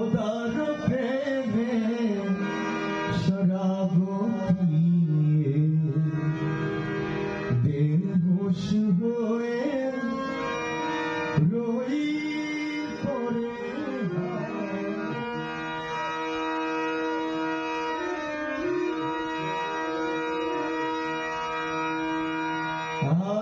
খোদার প্রেমে শরাব পিয়ে বেহুশ হয়ে রই পড়ে Ah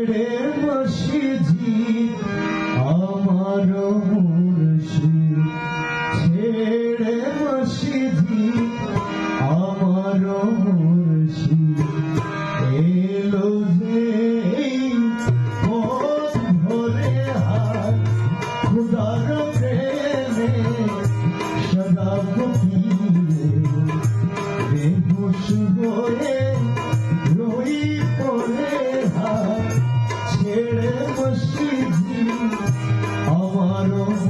ছেড়ে বসে tomorrow.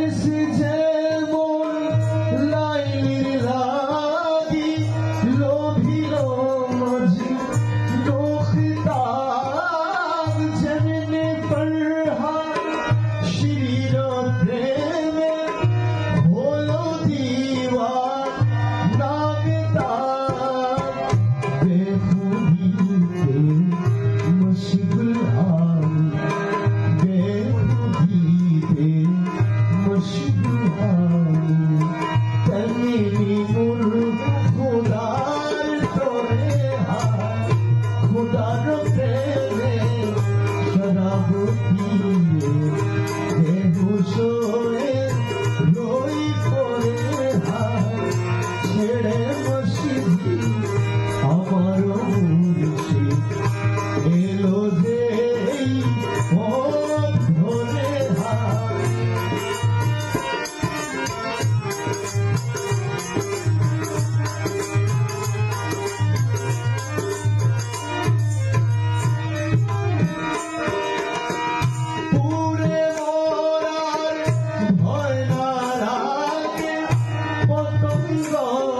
This is Oh.